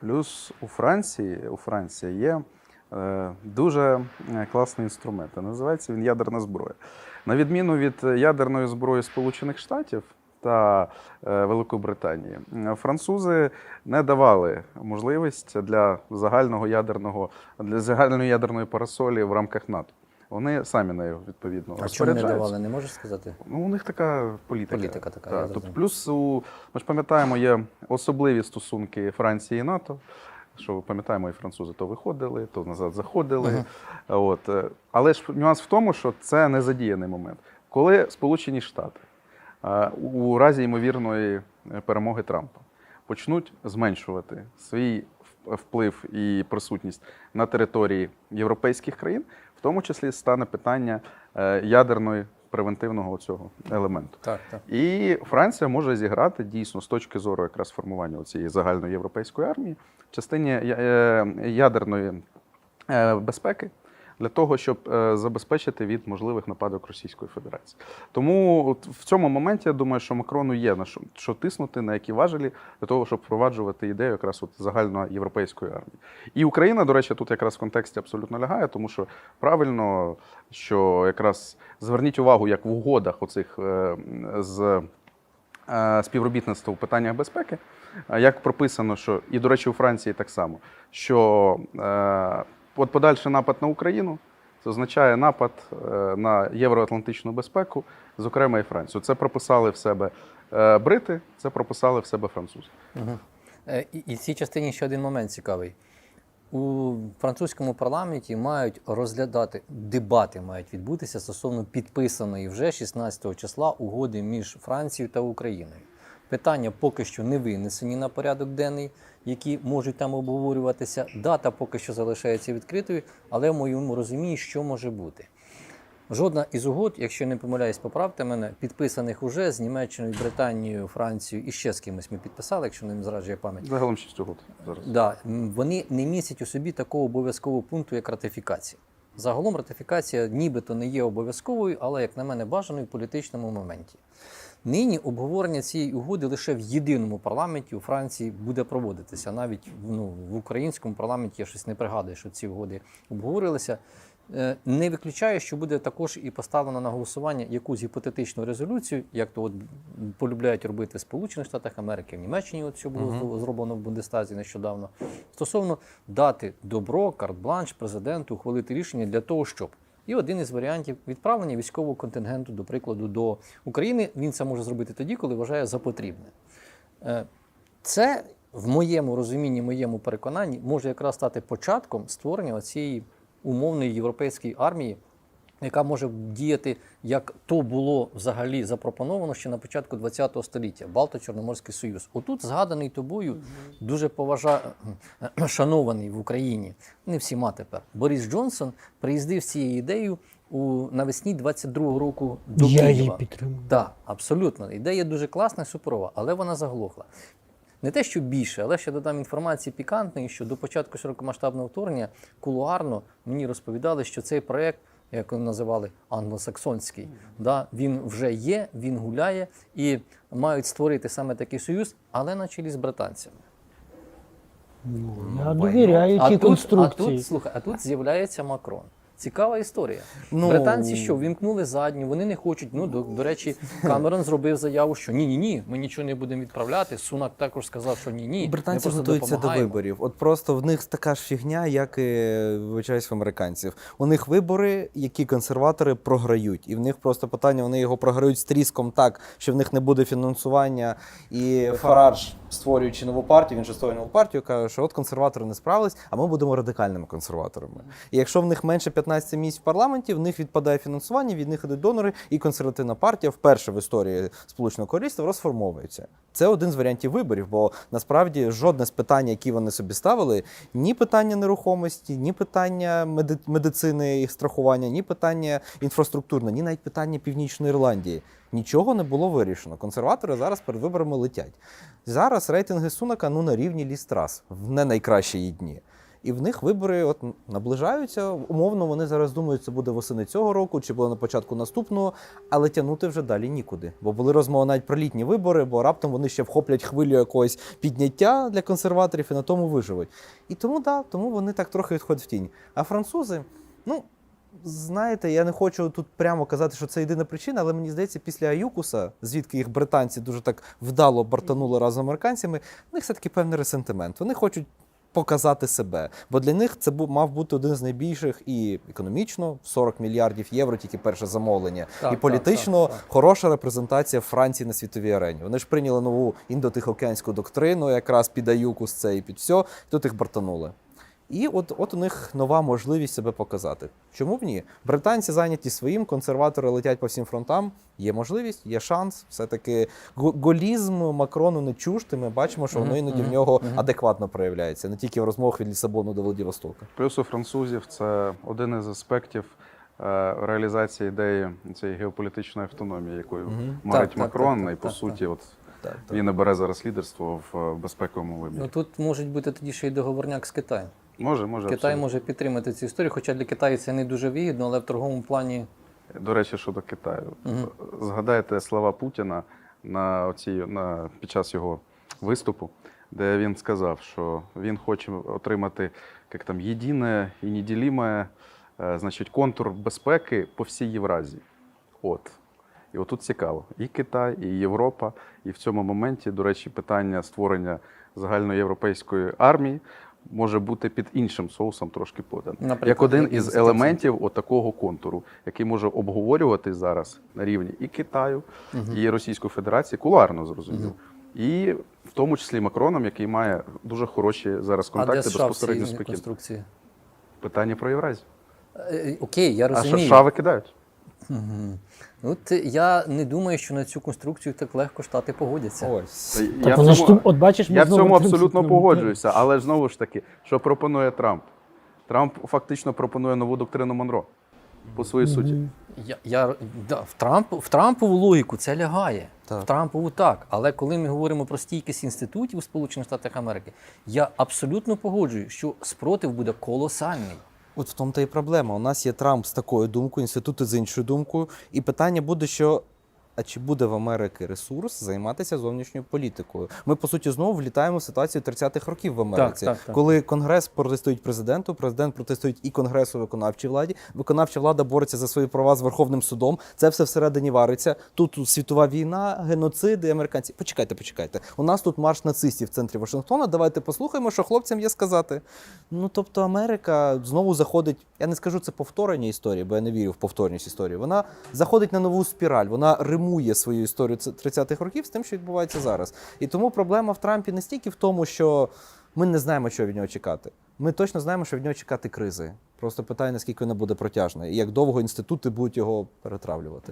Плюс у Франції, у Франції є е, дуже е, класний інструмент. Називається він ядерна зброя. На відміну від ядерної зброї Сполучених Штатів та е, Великої Британії, м, французи не давали можливість для загального ядерного для загальної ядерної парасолі в рамках НАТО. Вони самі нею відповідно А чому не давали, не можеш сказати? Ну, у них така політика. Політика така, Так, я тобто, плюс у ми ж пам'ятаємо, є особливі стосунки Франції і НАТО. Що пам'ятаємо, і французи то виходили, то назад заходили. Мгм. От. е, Але ж нюанс в тому, що це не задіяний момент. Коли Сполучені Штати е, у разі ймовірної перемоги Трампа почнуть зменшувати свій вплив і присутність на території європейських країн, в тому числі стане питання е, ядерної превентивного цього елементу. Так, так. І Франція може зіграти дійсно з точки зору якраз формування цієї загальної європейської армії частині е, ядерної е, безпеки. Для того щоб е, забезпечити від можливих нападок Російської Федерації, тому от в цьому моменті я думаю, що Макрону є на що, що тиснути, на які важелі для того, щоб впроваджувати ідею якраз от загальноєвропейської армії. І Україна, до речі, тут якраз в контексті абсолютно лягає, тому що правильно, що якраз зверніть увагу, як в угодах оцих е, з е, співробітництва у питаннях безпеки, як прописано, що і, до речі, у Франції так само, що от подальший напад на Україну. Це означає напад е, на євроатлантичну безпеку, зокрема і Францію. Це прописали в себе е, брити, це прописали в себе французи. Угу. І, і в цій частині ще один момент цікавий. У французькому парламенті мають розглядати дебати мають відбутися стосовно підписаної вже 16 числа угоди між Францією та Україною. Питання поки що не винесені на порядок денний, які можуть там обговорюватися. Дата поки що залишається відкритою, але в моєму розумінні, що може бути. Жодна із угод, якщо не помиляюсь, поправте мене, підписаних уже з Німеччиною, Британією, Францією і ще з кимось ми підписали, якщо не зраджує пам'ять. Загалом шість угод зараз. Да, вони не містять у собі такого обов'язкового пункту, як ратифікація. Загалом ратифікація нібито не є обов'язковою, але, як на мене, бажаною в політичному моменті. Нині обговорення цієї угоди лише в єдиному парламенті у Франції буде проводитися. Навіть ну, в українському парламенті я щось не пригадую, що ці угоди обговорилися. Е, Не виключаю, що буде також і поставлено на голосування якусь гіпотетичну резолюцію, як то от полюбляють робити в Сполучених Штатах Америки, в Німеччині от що було зро- зроблено в Бундестазі нещодавно. Стосовно дати добро, карт-бланш президенту ухвалити рішення для того, щоб. І один із варіантів відправлення військового контингенту, до прикладу, до України. Він це може зробити тоді, коли вважає за потрібне. Е, Це в моєму розумінні, моєму переконанні може якраз стати початком створення цієї умовної європейської армії, яка може діяти, як то було взагалі запропоновано ще на початку ХХ століття Балто-Чорноморський Союз. Отут згаданий тобою дуже поважа... шанований в Україні, не всіма тепер. Борис Джонсон приїздив з цією ідеєю у навесні 22-го року до Я Києва. її підтримую. Так, абсолютно. Ідея дуже класна суперова, але вона заглохла. Не те, що більше, але ще додам інформації пікантної, що до початку широкомасштабного вторгнення кулуарно мені розповідали, що цей проєкт, як його називали англосаксонський, да, він вже є, він гуляє і мають створити саме такий союз, але на чолі з британцями. Я довіряю А конструкції. тут, а тут, слухай, а тут з'являється Макрон. Цікава історія. Ну, Британці що, вімкнули задню, вони не хочуть. Ну, до, до речі, Камерон зробив заяву, що ні, ні, ні, ми нічого не будемо відправляти. Сунак також сказав, що ні, ні. Британці ми готуються до виборів. От просто в них така ж фігня, як і вибачаюсь, в американців. У них вибори, які консерватори програють. І в них просто питання: вони його програють з тріском так, що в них не буде фінансування. І Фарадж, створюючи нову партію, він же створює нову партію, каже, що от консерватори не справились, а ми будемо радикальними консерваторами. І якщо в них менше 15 місць в парламенті, в них відпадає фінансування, від них ідуть донори, і консервативна партія вперше в історії Сполученого Королівства розформовується. Це один з варіантів виборів, бо насправді жодне з питань, які вони собі ставили, ні питання нерухомості, ні питання меди- медицини і страхування, ні питання інфраструктурне, ні навіть питання Північної Ірландії. Нічого не було вирішено. Консерватори зараз перед виборами летять. Зараз рейтинги Сунака ну на рівні лістрас в не найкращі її дні. І в них вибори от наближаються. Умовно, вони зараз думають, це буде восени цього року чи буде на початку наступного, але тягнути вже далі нікуди. Бо були розмови навіть про літні вибори, бо раптом вони ще вхоплять хвилю якогось підняття для консерваторів і на тому виживуть. І тому да, тому вони так трохи відходять в тінь. А французи, ну. Знаєте, я не хочу тут прямо казати, що це єдина причина, але мені здається, після Аюкуса, звідки їх британці дуже так вдало бартанули разом з американцями, в них все-таки певний ресентимент. Вони хочуть показати себе. Бо для них це мав бути один з найбільших і економічно 40 мільярдів євро, тільки перше замовлення, Так, і політично так, так. хороша репрезентація Франції на світовій арені. Вони ж прийняли нову індотихоокеанську доктрину, якраз під Аюкус це і під все, тут їх бартанули. І от, от у них нова можливість себе показати. Чому б ні? Британці зайняті своїм, консерватори летять по всім фронтам. Є можливість, є шанс. Все-таки го- голізм Макрону не чужд, і ми бачимо, що воно іноді в нього адекватно проявляється, не тільки в розмовах від Лісабону до Владивостока. Плюс у французів це один із аспектів е, реалізації ідеї цієї геополітичної автономії, якою Мгм. марить Так, так, Макрон, так, так, і по так, суті, от Так, він і бере зараз лідерство в е, безпековому вимірі. Ну тут можуть бути тоді ще й договорняк з Китаєм. Може, може Китай абсолютно. може підтримати цю історію, хоча для Китаю це не дуже вигідно, але в торговому плані До речі, щодо Китаю. Мгм. Згадайте слова Путіна на оцій, на, під час його виступу, де він сказав, що він хоче отримати як там, єдине і неділіме, е, значить, контур безпеки по всій Євразії. От. І отут цікаво. І Китай, і Європа. І в цьому моменті, до речі, питання створення загальноєвропейської армії може бути під іншим соусом трошки подано. Наприклад, Як один із елементів отакого контуру, який може обговорюватись зараз на рівні і Китаю, і Російської Федерації, кулуарно зрозуміло. І в тому числі Макроном, який має дуже хороші зараз а контакти де США безпосередньо з Пекіном. конструкції? Питання про Євразію. Е, Окей, я А розумію. США Мгм. От я не думаю, що на цю конструкцію так легко штати погодяться. Ось. Так я в цьому- от бачиш, ми Я в цьому абсолютно погоджуюся, але ж знову ж таки, що пропонує Трамп? Трамп фактично пропонує нову доктрину Монро по своїй суті. Я, я, да, в, Трамп, в Трампову логіку це лягає. Так. В Трампову так. Але коли ми говоримо про стійкість інститутів у Сполучених Штатах Америки, я абсолютно погоджую, що спротив буде колосальний. От в тому та й проблема. У нас є Трамп з такою думкою, інститути з іншою думкою. І питання буде, що. А чи буде в Америки ресурс займатися зовнішньою політикою? Ми по суті знову влітаємо в ситуацію 30-х років в Америці, так, так. коли Конгрес протистоїть президенту, президент протистоїть і Конгресу виконавчій владі. Виконавча влада бореться за свої права з Верховним судом. Це все всередині вариться. Тут світова війна, геноциди, американці. Почекайте, почекайте. У нас тут марш нацистів в центрі Вашингтона. Давайте послухаємо, що хлопцям є сказати. Ну тобто, Америка знову заходить. Я не скажу це повторення історії, бо я не вірю в повторність історії. Вона заходить на нову спіраль. Вона римує свою історію ц- 30-х років з тим, що відбувається зараз. І тому проблема в Трампі не стільки в тому, що ми не знаємо, що від нього чекати. Ми точно знаємо, що від нього чекати кризи. Просто питання, наскільки вона буде протяжна, і як довго інститути будуть його перетравлювати.